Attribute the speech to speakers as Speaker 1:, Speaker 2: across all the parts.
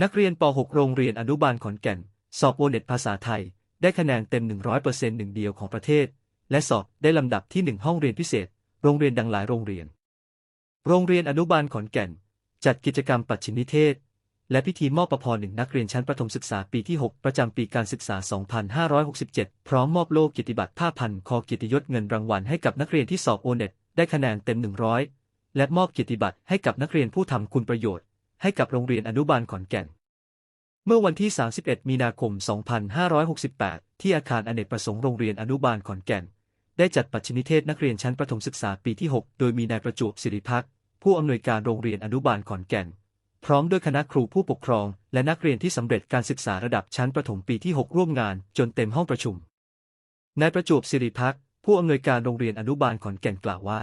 Speaker 1: นักเรียนป .6 โรงเรียนอนุบาลขอนแก่น สอบโอเน็ตภาษาไทย ได้คะแนนเต็ม 100%หนึ่งเดียวของประเทศ และสอบได้ลำดับที่ 1 ห้องเรียนพิเศษ โรงเรียนดังหลายโรงเรียน โรงเรียนอนุบาลขอนแก่น จัดกิจกรรมปัจฉิมนิเทศ และพิธีมอบประพรหนึ่งนักเรียนชั้นประถมศึกษาปีที่ 6 ประจำปีการศึกษา 2567 พร้อมมอบโล่กียรติบัตรผ้าพันคอกียรติยศเงินรางวัลให้กับนักเรียนที่สอบโอเน็ตได้คะแนนเต็ม 100 และมอบกียรติบัตรให้กับนักเรียนผู้ทำคุณประโยชน์ ให้กับโรงเรียนอนุบาลขอนแก่น เมื่อวันที่ 31 มีนาคม 2568 ที่อาคารอเนกประสงค์โรงเรียนอนุบาลขอนแก่น ได้จัดปัจฉิมนิเทศนักเรียนชั้นประถมศึกษาปีที่ 6 โดยมีนายประจวบศิริพักผู้อำนวยการโรงเรียนอนุบาลขอนแก่น พร้อมด้วยคณะครูผู้ปกครอง และนักเรียนที่สำเร็จการศึกษาระดับชั้นประถมปีที่ 6 ร่วมงาน จนเต็มห้องประชุม นายประจวบศิริพักผู้อำนวยการโรงเรียนอนุบาลขอนแก่นกล่าวว่า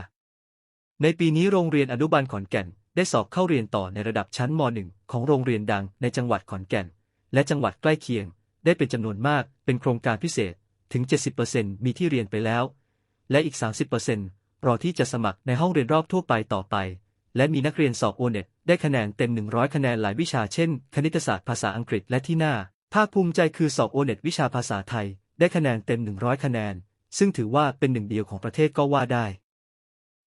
Speaker 1: ในปีนี้โรงเรียนอนุบาลขอนแก่น ได้สอบเข้าเรียนต่อในระดับชั้นม .1 ของโรงเรียนดังในจังหวัดขอนแก่น และจังหวัดใกล้เคียง ได้เป็นจำนวนมากเป็นโครงการพิเศษถึง 70%มีที่เรียนไปแล้ว และอีก 30%รอที่จะสมัครในห้องเรียนรอบทั่วไปต่อไป และมีนักเรียนสอบโอเน็ตได้คะแนนเต็ม 100 คะแนนหลายวิชาเช่น คณิตศาสตร์ภาษาอังกฤษและที่หน่าภาคภูมิใจคือสอบโอเน็ตวิชาภาษาไทย ได้คะแนนเต็ม 100 คะแนน ซึ่งถือว่าเป็นหนึ่งเดียวของประเทศก็ว่าได้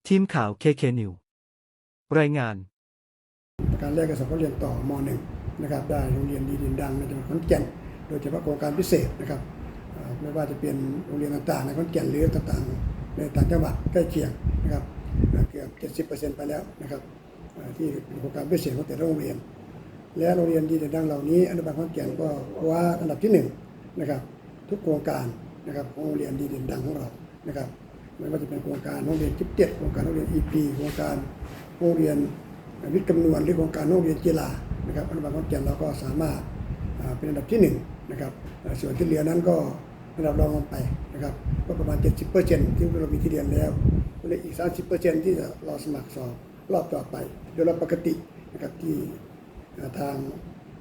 Speaker 1: ทีมข่าว KK News รายงาน
Speaker 2: การแรกก็สอบเขาเรียนต่อม .1 นะครับได้โรงเรียนดีเด่นดังในจังหวัดขอนแก่น โดยเฉพาะโครงการพิเศษนะครับไม่ว่าจะเป็นโรงเรียนต่างๆในขอนแก่นหรือต่างๆ ในต่างจังหวัดใกล้เคียงนะครับเอ่อเกือบ70%ไปแล้วนะครับที่เป็นโครงการพิเศษของแต่ละโรงเรียน และโรงเรียนดีเด่นดังเหล่านี้อนุบาลขอนแก่นก็คว้าอันดับที่หนึ่งนะครับทุกโครงการนะครับของโรงเรียนดีเด่นดังของเรานะครับไม่ว่าจะเป็นโครงการโรงเรียนจิบเจ็ดโครงการโรงเรียน EP โครงการโรงเรียน วิทย์คำนวณหรือโครงการโรงเรียนกีฬานะครับอนุบาลขอนแก่นเราก็สามารถเป็นอันดับที่หนึ่งนะครับส่วนที่เหลือนั้นก็ระดับรองลงไปนะครับก็ประมาณ 70%ที่เรามีที่เรียนแล้วเหลืออีก 30%ที่จะรอสมัครสอบรอบต่อไป โดยเราปกตินะครับที่ทาง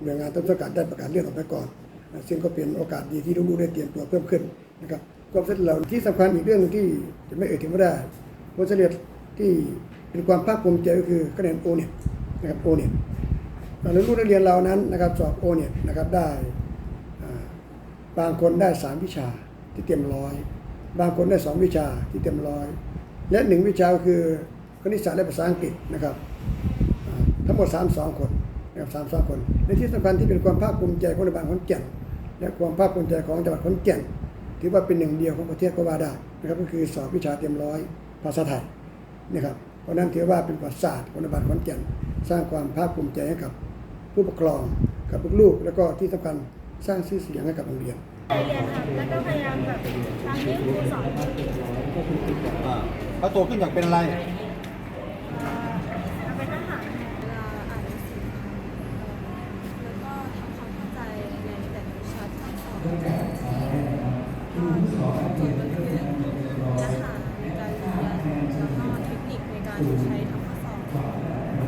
Speaker 2: หน่วยงานต้นสังกัดได้ประกาศเลื่อนออกไปก่อน ซึ่งก็เป็นโอกาสดีที่ลูกๆได้เตรียมตัวเพิ่มขึ้นนะครับความสำเร็จเราที่สำคัญอีกเรื่องหนึงที่จะไม่เอ่ยถึงไม่ได้ผลสำเร็จที่ เป็นความภาคภูมิใจก็คือคะแนนโอเน็ตนะครับโอเน็ตลูกนักเรียนเรานั้นนะครับสอบโอเน็ตนะครับได้บางคนได้สามวิชาที่เต็มร้อยบางคนได้สองวิชาที่เต็มร้อยและหนึ่งวิชาก็คือคณิตศาสตร์และภาษาอังกฤษนะครับทั้งหมด 32 คนนะครับ32คนในที่สำคัญที่เป็นความภาคภูมิใจของรัฐบาลขอนแก่นและความภาคภูมิใจของจังหวัดขอนแก่นถือว่าเป็นหนึ่งเดียวของประเทศก็ว่าได้นะครับก็คือสอบวิชาเต็มร้อยภาษาไทยนะครับ เพราะนั้นถือว่าเป็นประวัติศาสตร์ของรัฐบาลขอนแก่นสร้างความภาคภูมิใจให้กับผู้ปกครองกับลูกๆแล้วก็ที่สำคัญสร้างชื่อเสียงให้กับโรงเรียน
Speaker 3: ไปเรียนค่ะแล้วก็พยายามแบบทำที่ครูสอน
Speaker 4: อ่าแล้วโตขึ้นอยากเป็นอะไร
Speaker 3: เอ่อเป็นทหารเวลาอ่านหนังสือแล้วก็ทำความเข้าใจในแต่ละวิชาที่สอนก็ส่วนก็คือเนื้อหาในการเรียนแล้วก็เทค นิคใช้ทำข้อสอบ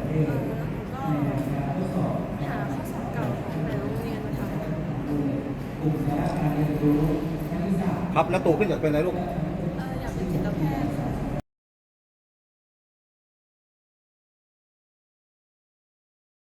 Speaker 3: เออแล้วผมก็หาข้อสอบเก่าของแต่โรงเรียนมาทำ
Speaker 4: ครับแล้วโตขึ้นอยากเป็นอะไรลู
Speaker 3: ก